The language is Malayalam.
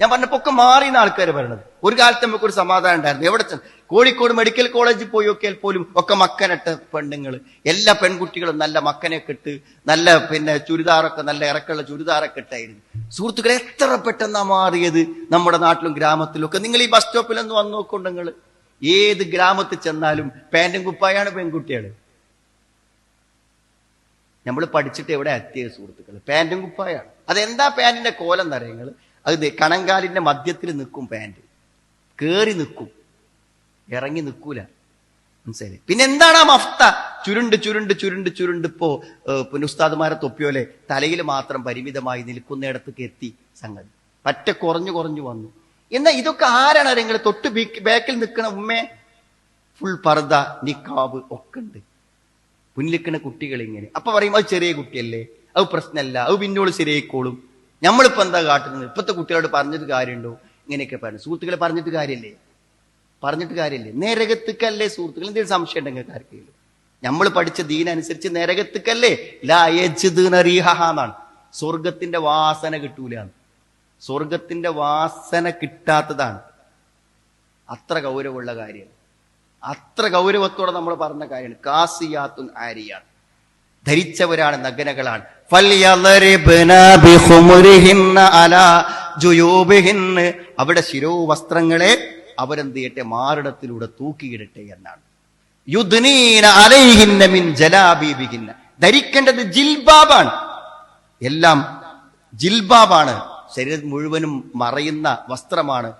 ഞാൻ പറഞ്ഞപ്പോ ഒക്കെ മാറിയുന്ന ആൾക്കാർ പറയണത്. ഒരു കാലത്ത് നമുക്ക് ഒരു സമാധാനം ഉണ്ടായിരുന്നു. എവിടെ ചെന്ന്? കോഴിക്കോട് മെഡിക്കൽ കോളേജിൽ പോയി നോക്കിയാൽ പോലും ഒക്കെ മക്കനിട്ട പെണ്ണുങ്ങൾ എല്ലാ പെൺകുട്ടികളും നല്ല മക്കനൊക്കെ ഇട്ട് നല്ല പിന്നെ ചുരിദാറൊക്കെ നല്ല ഇറക്കുള്ള ചുരിദാറൊക്കെ ഇട്ടായിരുന്നു. സുഹൃത്തുക്കളെ എത്ര പെട്ടെന്നാ മാറിയത് നമ്മുടെ നാട്ടിലും ഗ്രാമത്തിലും ഒക്കെ. നിങ്ങൾ ഈ ബസ് സ്റ്റോപ്പിലൊന്ന് വന്നു നോക്കുന്നുണ്ട് നിങ്ങൾ ഏത് ഗ്രാമത്തിൽ ചെന്നാലും പാന്റും കുപ്പായാണ് പെൺകുട്ടികൾ നമ്മൾ പഠിച്ചിട്ട് എവിടെ എത്തിയത് സുഹൃത്തുക്കൾ പാന്റും കുപ്പായാണ്. അതെന്താ പാന്റിന്റെ കോലം എന്നറിയങ്ങൾ അത് കനങ്കാലിന്റെ മധ്യത്തിൽ നിൽക്കും പാന്റ് കേറി നിൽക്കും. ഇറങ്ങി നിൽക്കൂല. മനസ്സിലായി പിന്നെ എന്താണ് ആ മഫ്ത? ചുരുണ്ട് ചുരുണ്ട് ചുരുണ്ട് ചുരുണ്ട് ഇപ്പോ പുനുസ്താദ്മാരെ തൊപ്പിയോലെ തലയിൽ മാത്രം പരിമിതമായി നിൽക്കുന്നിടത്തേക്ക് എത്തി സംഗതി. പറ്റ കുറഞ്ഞു കുറഞ്ഞു വന്നു. എന്നാൽ ഇതൊക്കെ ആരാണ് നിങ്ങൾ തൊട്ട് ബാക്കിൽ നിൽക്കുന്ന ഉമ്മേ? ഫുൾ പർദ നിക്കാബ് ഒക്കെ ഉണ്ട്. മുന്നിലിക്കുന്ന കുട്ടികൾ ഇങ്ങനെ അപ്പൊ പറയും അത് ചെറിയ കുട്ടിയല്ലേ? അത് പ്രശ്നമല്ല. അത് പിന്നോട് ശരിയായിക്കോളും. നമ്മളിപ്പോ എന്താ കാട്ടുന്നത്? ഇപ്പത്തെ കുട്ടികളോട് പറഞ്ഞിട്ട് കാര്യമുണ്ടോ? ഇങ്ങനെയൊക്കെ പറഞ്ഞു സുഹൃത്തുക്കളെ പറഞ്ഞിട്ട് കാര്യമില്ലേ? പറഞ്ഞിട്ട് കാര്യമില്ലേ? നേരകത്തുക്കല്ലേ സുഹൃത്തുക്കൾ എന്തെങ്കിലും സംശയം ഉണ്ടെങ്കിൽ കാര്യമില്ല നമ്മൾ പഠിച്ച ദീനനുസരിച്ച് നേരകത്തുക്കല്ലേ? ലായച്ചെന്നാണ് സ്വർഗത്തിന്റെ വാസന കിട്ടൂലാണ് സ്വർഗത്തിന്റെ വാസന കിട്ടാത്തതാണ്. അത്ര ഗൗരവമുള്ള കാര്യം അത്ര ഗൗരവത്തോടെ നമ്മൾ പറഞ്ഞ കാര്യമാണ്. കാസിയാത്തുൻ ആരിയാണ്. ധരിച്ചവരാണ് നഗനകളാണ്. ഫല്യളരിബ്ന ശിരോ വസ്ത്രങ്ങളെ അവിടെ അവരെന്ത് ചെയ്യട്ടെ മാറിടത്തിലൂടെ തൂക്കിയിടട്ടെ എന്നാണ്. യുദ്നീന അലൈഹിന്ന മിൻ ജലാബീബിഹിന്ന. ധരിക്കേണ്ടത് ജിൽബാബാണ്. എല്ലാം ജിൽബാബാണ്. ശരീരം മുഴുവനും മറയുന്ന വസ്ത്രമാണ്.